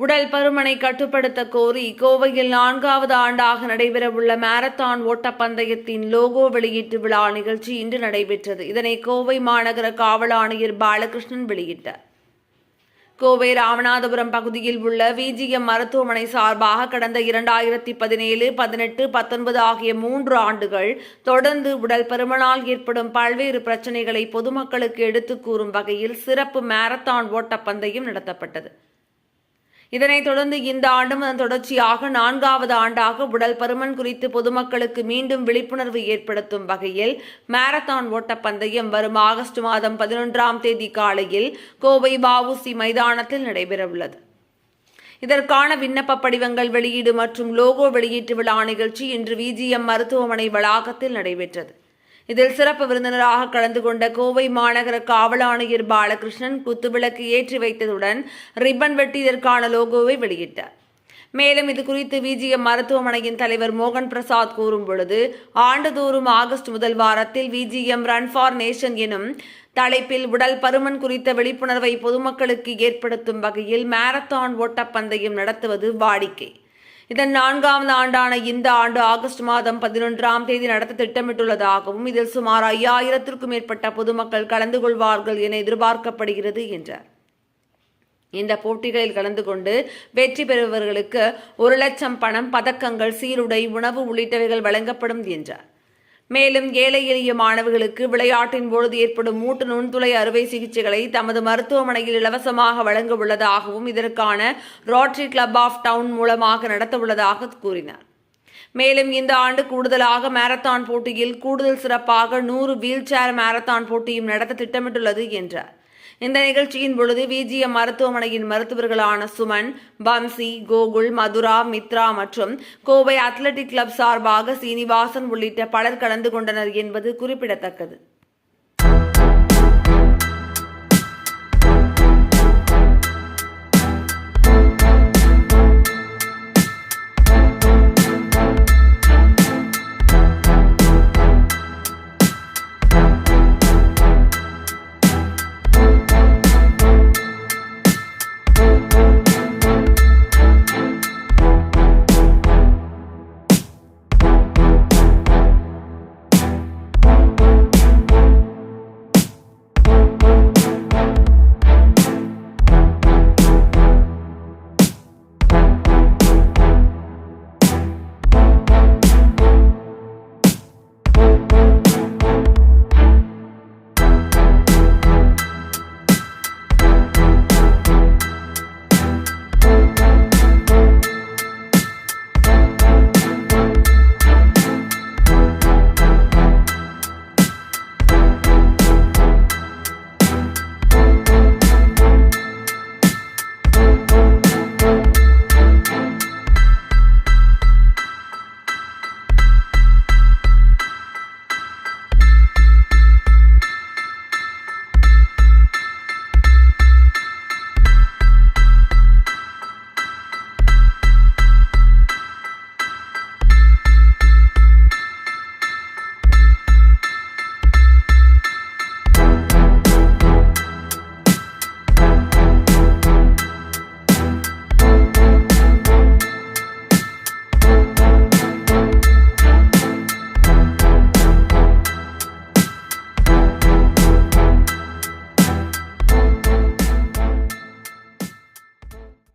உடல் பருமனை கட்டுப்படுத்த கோரி கோவையில் நான்காவது ஆண்டாக நடைபெறவுள்ள மாரத்தான் ஓட்டப்பந்தயத்தின் லோகோ வெளியீட்டு விழா நிகழ்ச்சி இன்று நடைபெற்றது. இதனை கோவை மாநகர காவல் ஆணையர் பாலகிருஷ்ணன் வெளியிட்டார். கோவை ராமநாதபுரம் பகுதியில் உள்ள விஜிஎம் மருத்துவமனை சார்பாக கடந்த இரண்டாயிரத்தி பதினேழு பதினெட்டு பத்தொன்பது ஆகிய மூன்று ஆண்டுகள் தொடர்ந்து உடல் பருமனால் ஏற்படும் பல்வேறு பிரச்சினைகளை பொதுமக்களுக்கு எடுத்துக் கூறும் வகையில் சிறப்பு மாரத்தான் ஓட்டப்பந்தயம் நடத்தப்பட்டது. இதனைத் தொடர்ந்து இந்த ஆண்டும் அதன் தொடர்ச்சியாக நான்காவது ஆண்டாக உடல் பருமன் குறித்து பொதுமக்களுக்கு மீண்டும் விழிப்புணர்வு ஏற்படுத்தும் வகையில் மாரத்தான் ஓட்டப்பந்தயம் வரும் ஆகஸ்ட் மாதம் பதினொன்றாம் தேதி காலையில் கோவை வஉசி மைதானத்தில் நடைபெறவுள்ளது. இதற்கான விண்ணப்ப படிவங்கள் வெளியீடு மற்றும் லோகோ வெளியீட்டு விழா நிகழ்ச்சி இன்று விஜிஎம் மருத்துவமனை வளாகத்தில் நடைபெற்றது. இதில் சிறப்பு விருந்தினராக கலந்து கொண்ட கோவை மாநகர காவல் ஆணையர் பாலகிருஷ்ணன் குத்துவிளக்கு ஏற்றி வைத்ததுடன் ரிப்பன் வெட்டி இதற்கான லோகோவை வெளியிட்டார். மேலும் இது குறித்து விஜிஎம் மருத்துவமனையின் தலைவர் மோகன் பிரசாத் கூறும் பொழுது ஆண்டுதோறும் ஆகஸ்ட் முதல் வாரத்தில் விஜிஎம் ரன் ஃபார் நேஷன் எனும் தலைப்பில் உடல் பருமன் குறித்த விழிப்புணர்வை பொதுமக்களுக்கு ஏற்படுத்தும் வகையில் மாரத்தான் ஓட்டப்பந்தயம் நடத்துவது வாடிக்கை. இதன் நான்காவது ஆண்டான இந்த ஆண்டு ஆகஸ்ட் மாதம் பதினொன்றாம் தேதி நடத்த திட்டமிட்டுள்ளதாகவும் இதில் சுமார் ஐயாயிரத்திற்கும் மேற்பட்ட பொதுமக்கள் கலந்து கொள்வார்கள் என எதிர்பார்க்கப்படுகிறது என்றார். இந்த போட்டிகளில் கலந்து கொண்டு வெற்றி பெறுபவர்களுக்கு ஒரு லட்சம் பணம் பதக்கங்கள் சீருடை உணவு உள்ளிட்டவைகள் வழங்கப்படும் என்றார். மேலும் ஏழை எளிய மாணவர்களுக்கு விளையாட்டின் பொழுது ஏற்படும் மூட்டு நுண்துளை அறுவை சிகிச்சைகளை தமது மருத்துவமனையில் இலவசமாக வழங்க உள்ளதாகவும் இதற்கான ரோட்டரி கிளப் ஆஃப் டவுன் மூலமாக நடத்த உள்ளதாக கூறினார். மேலும் இந்த ஆண்டு கூடுதலாக மாரத்தான் போட்டியில் கூடுதல் சிறப்பாக நூறு வீல் சேர் மாரத்தான் போட்டியும் நடத்த திட்டமிட்டுள்ளது என்றார். இந்த நிகழ்ச்சியின் பொழுது விஜிஎம் மருத்துவமனையின் மருத்துவர்களான சுமன் பம்சி கோகுல் மதுரா மித்ரா மற்றும் கோவை அத்லெட்டிக் கிளப் சார்பாக சீனிவாசன் உள்ளிட்ட பலர் கலந்து கொண்டனர் என்பது குறிப்பிடத்தக்கது.